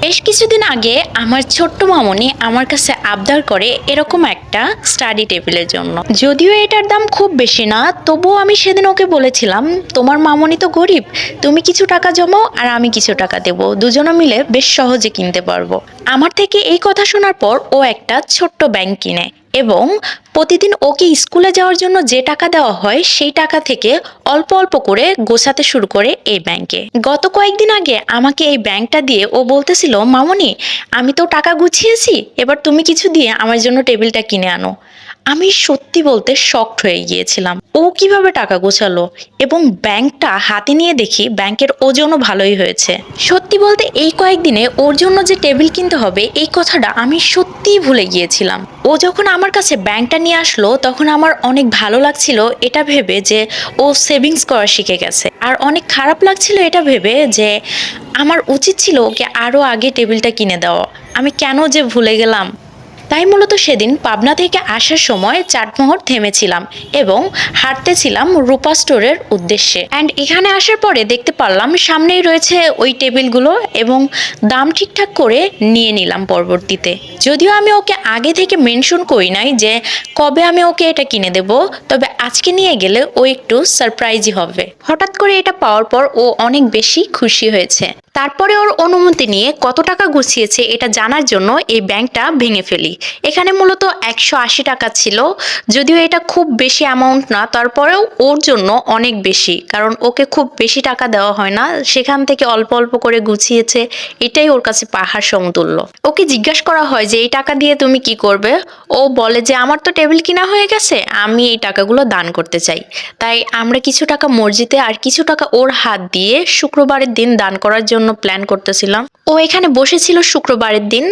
বেশ কিছুদিন আগে আমার ছোট্ট মামনি আমার কাছে আবদার করে এরকম একটা স্টাডি টেবিলের জন্য। যদিও এটার দাম খুব বেশি না, তবুও আমি সেদিন ওকে বলেছিলাম, তোমার মামনি তো গরিব, তুমি কিছু টাকা জমাও আর আমি কিছু টাকা দেব। দুজনে মিলে বেশ সহজে কিনতে পারব। আমার থেকে এই কথা শোনার পর ও একটা ছোট্ট ব্যাংক কিনে। এবং প্রতিদিন ওকে স্কুলে যাওয়ার জন্য যে টাকা দেওয়া হয় সেই টাকা থেকে অল্প অল্প করে গোছাতে শুরু করে এই ব্যাংকে। গত কয়েকদিন আগে আমাকে এই ব্যাংকটা দিয়ে ও বলতেছিল, মামনি, আমি তো টাকা গুছিয়েছি, এবার তুমি কিছু দিয়ে আমার জন্য টেবিলটা কিনে আনো। আমি সত্যি বলতে শকড হয়ে গিয়েছিলাম। ও কীভাবে টাকা গোছালো এবং ব্যাংকটা হাতে নিয়ে দেখি ব্যাংকের ওজনও ভালোই হয়েছে। সত্যি বলতে এই কয়েকদিনে ওর জন্য যে টেবিল কিনতে হবে, এই কথাটা আমি সত্যিই ভুলে গিয়েছিলাম। ও যখন আমার কাছে ব্যাংকটা নিয়ে আসলো, তখন আমার অনেক ভালো লাগছিল এটা ভেবে যে ও সেভিংস করা শিখে গেছে। আর অনেক খারাপ লাগছিল এটা ভেবে যে আমার উচিত ছিল ওকে আরও আগে টেবিলটা কিনে দেওয়া। আমি কেন যে ভুলে গেলাম? তাই মূলত সেদিন পাবনা থেকে আসার সময় চাটমোহর থেমেছিলাম এবং হাঁটতেছিলাম রূপা স্টোরের উদ্দেশ্যে। অ্যান্ড এখানে আসার পরে দেখতে পারলাম সামনেই রয়েছে ওই টেবিলগুলো এবং দাম ঠিকঠাক করে নিয়ে নিলাম পরবর্তীতে। যদিও আমি ওকে আগে থেকে মেনশন করি নাই যে কবে আমি ওকে এটা কিনে দেব, তবে আজকে নিয়ে গেলে ও একটু সারপ্রাইজই হবে। হঠাৎ করে এটা পাওয়ার পর ও অনেক বেশি খুশি হয়েছে। তারপরে ওর অনুমতি নিয়ে কত টাকা গুছিয়েছে এটা জানার জন্য এই ব্যাংকটা ভেঙে ফেলি। এখানে মূলত একশো আশি টাকা ছিল, যদিও এটা খুব বেশি অ্যামাউন্ট না, তারপরেও ওর জন্য অনেক বেশি, কারণ ওকে খুব বেশি টাকা দেওয়া হয় না, সেখান থেকে অল্প অল্প করে গুছিয়েছে, এটাই ওর কাছে পাহাড় সমতুল্য। ওকে জিজ্ঞাসা করা হয় যে, এই টাকা দিয়ে তুমি কি করবে? ও বলে যে, আমার তো টেবিল কিনা হয়ে গেছে, আমি এই টাকাগুলো দান করতে চাই। তাই আমরা কিছু টাকা মসজিদে আর কিছু টাকা ওর হাত দিয়ে শুক্রবারের দিন দান করার জন্য প্ল্যান করতেছিলাম। ও এখানে বসেছিল শুক্রবারের দিন।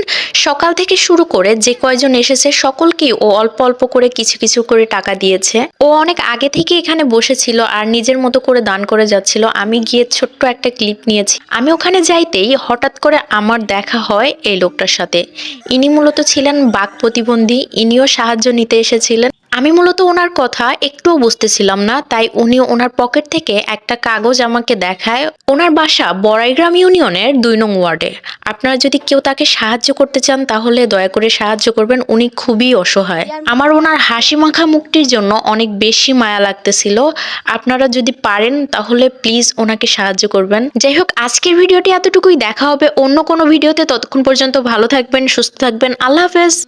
সকাল থেকে শুরু করে যে কয়জন এসেছে, সকলকেই ও অল্প অল্প করে কিছু কিছু করে টাকা দিয়েছে। ও অনেক আগে থেকে এখানে বসেছিল আর নিজের মতো করে দান করে যাচ্ছিল। আমি গিয়ে ছোট্ট একটা ক্লিপ নিয়েছি। আমি ওখানে যাইতেই হঠাৎ করে আমার দেখা হয় এই লোকটার সাথে। ইনি মূলত ছিলেন বাক প্রতিবন্ধী, ইনিও সাহায্য নিতে এসেছিলেন। আমি মূলত ওনার কথা একটুও বুঝতেছিলাম না, তাই উনি ওনার পকেট থেকে একটা কাগজ আমাকে দেখায়। ওনার বাসা বড়াইগ্রাম ইউনিয়নের দুই নং ওয়ার্ডে। আপনারা যদি কেউ তাকে সাহায্য করতে চান, তাহলে দয়া করে সাহায্য করবেন। উনি খুবই অসহায়। আমার ওনার হাসি মাখা মুক্তির জন্য অনেক বেশি মায়া লাগতেছিল। আপনারা যদি পারেন, তাহলে প্লিজ ওনাকে সাহায্য করবেন। যাই হোক, আজকের ভিডিওটি এতটুকুই। দেখা হবে অন্য কোনো ভিডিওতে। ততক্ষণ পর্যন্ত ভালো থাকবেন, সুস্থ থাকবেন। আল্লাহ হাফেজ।